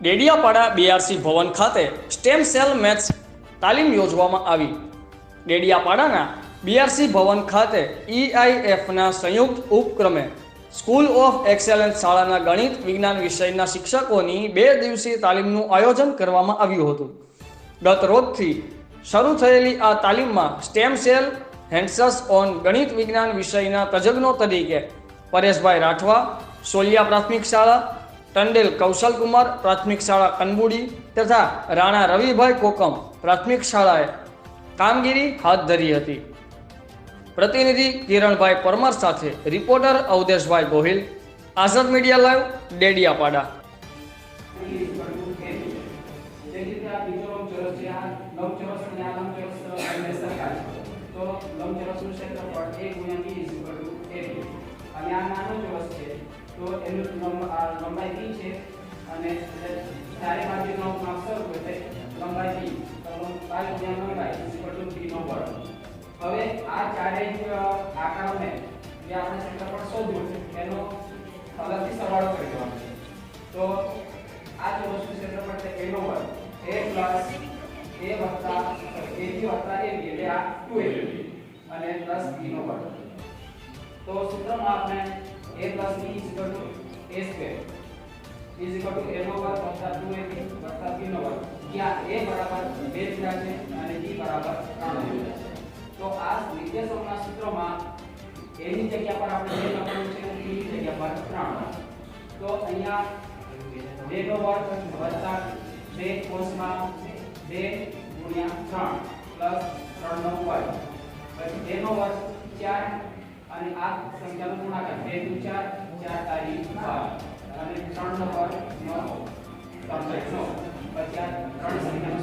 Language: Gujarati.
ડેડિયાપાડા બીઆરસી ભવન ખાતે સ્ટેમ સેલ મેથ્સ તાલીમ યોજવામાં આવી. ડેડિયાપાડાના બીઆરસી ભવન ખાતે ઈઆઈએફના સંયુક્ત ઉપક્રમે સ્કૂલ ઓફ એક્સેલન્સ શાળાના ગણિત, વિજ્ઞાન વિષયના શિક્ષકોની બે દિવસીય તાલીમનું આયોજન કરવામાં આવ્યું હતું. ગત રોજથી શરૂ થયેલી આ તાલીમમાં સ્ટેમ સેલ હેન્ડસસ ઓન ગણિત, વિજ્ઞાન વિષયના તજજ્ઞો તરીકે પરેશભાઈ રાઠવા, સોલિયા પ્રાથમિક શાળા ટંડેલ કૌશલકુમાર પ્રાથમિક શાળા કનબુડી તથા રાણા રવિભાઈ કોકમ પ્રાથમિક શાળાએ કામગીરી હાથ ધરી હતી પ્રતિનિધિ કિરણભાઈ પરમાર સાથે reporter Avadheshbhai Gohil Azad media live Dediapada જે રીતે આ બીજો લંબચોરસ છે આ લંબચોરસ અને આ લંબચોરસ બંને સરખા છે તો લંબચોરસનું ક્ષેત્રફળ a ગુણ્યા b is equal to ab અને આ નાનો ચોરસ છે તો એનું લંબાઈ બી છે અને ચારે બાજુનો માપસર હોય એટલે લંબાઈ બી. તો લંબાઈ ગુણ્યા લંબાઈ ઇક્વલ ટુ to નો વર્ગ. હવે આ ચારેય જ આકારોને જે આપણે ક્ષેત્રફળ શોધ્યું છે, એનો અલગથી સરવાળો કરી દેવાનો છે. તો આ ચોરસનું ક્ષેત્રફળ છે એનો નો વર્ગ. એ પ્લસ એ વત્તા એ બી વત્તા એ બી એટલે આ 2ab અને પ્લસ b નો વર્ગ. તો સૂત્રમાં આપણે a plus b is equal to a square. Is equal to a નો વર્ગ વત્તા 2ab વત્તા b નો વર્ગ જ્યાં a બરાબર 2 દીધા છે અને b બરાબર 3 દીધા છે. તો આ નિર્દેશકના સૂત્રમાં a ની જગ્યા પર આપણે 2 લખવાનું છે અને b ની જગ્યા પર 3 તો અહીંયા બે નો વર્ગ વત્તા બે કોષમાં બે ગુણ્યા ત્રણ પ્લસ ત્રણ નો વર્ગ. પછી બે નો વર્ગ ચાર અને આ સંખ્યાનો ગુણાકાર બે દુ ચાર ચાર તારી 12 અને 3 નો વર્ગ નવ. ત્રણ તારી નવ. પછી આ ત્રણ સંખ્યાનો